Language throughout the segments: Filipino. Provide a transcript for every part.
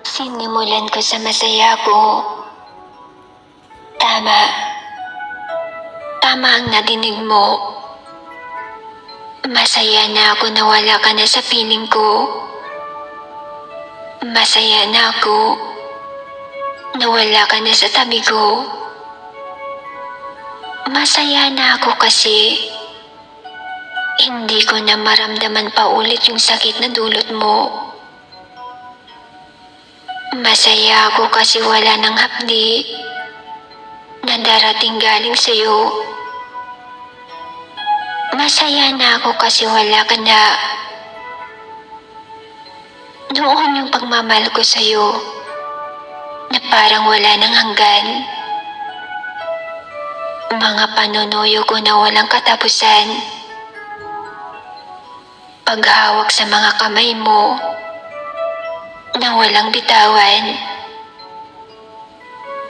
Sinimulan ko sa masaya ko. Tama. Tama ang nadinig mo. Masaya na ako na wala ka na sa piling ko. Masaya na ako na wala ka na sa tabi ko. Masaya na ako kasi hindi ko na maramdaman pa ulit yung sakit na dulot mo. Masaya ako kasi wala nang hapdi na darating galing sa'yo. Masaya na ako kasi wala ka na. Noon yung pagmamahal ko sa'yo na parang wala nang hanggan. Mga panunuyo ko na walang katapusan. Paghawak sa mga kamay mo na walang bitawan.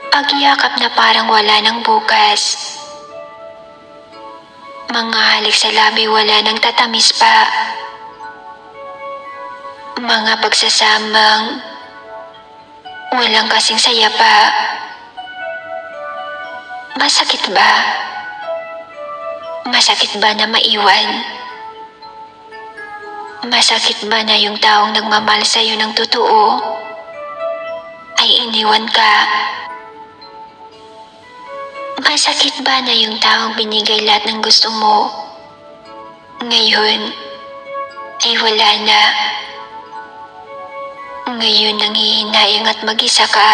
Pagyakap na parang wala nang bukas. Mga halik sa labi wala nang tatamis pa. Mga pagsasamang walang kasing saya pa. Masakit ba? Masakit ba na maiwan? Masakit ba na yung taong nagmamahal sa'yo ng totoo ay iniwan ka? Masakit ba na yung taong binigay lahat ng gusto mo ngayon ay wala na? Ngayon nanghihinayang at mag-isa ka.